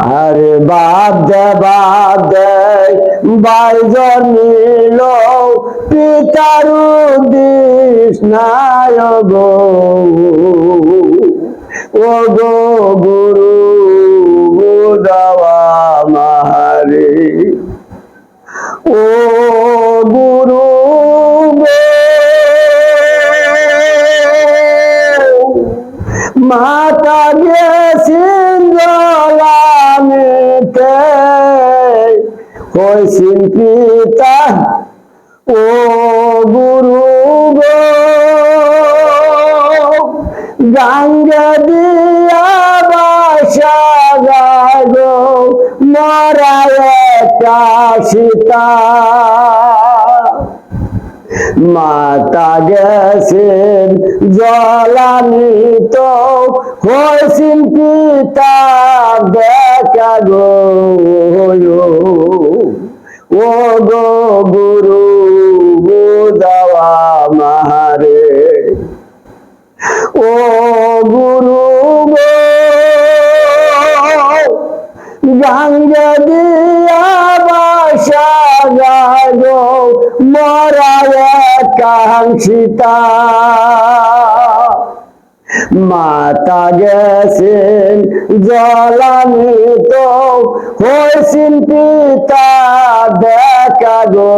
আরে বাদ দে বাইজন নিল, পিতার দিস গো ও গো গুরু দাওয়া ও গুরু মাতা গেছেন হয়েছেন পিতা? ও গুরু গো গাঙ্গে দিয়া বাসা গাগো মরায় একটা মাতা গেছেন জলানিত হয়েছেন পিতা, দেখা গো ও গো গুরু দাওয়া মারে ও গুরু গো, গঙ্গা দিয়া গাগো মরায় কাঙ্ক্ষিতা মাতা গেছেন জলানিত হয়েছেন পিতা দেখা গো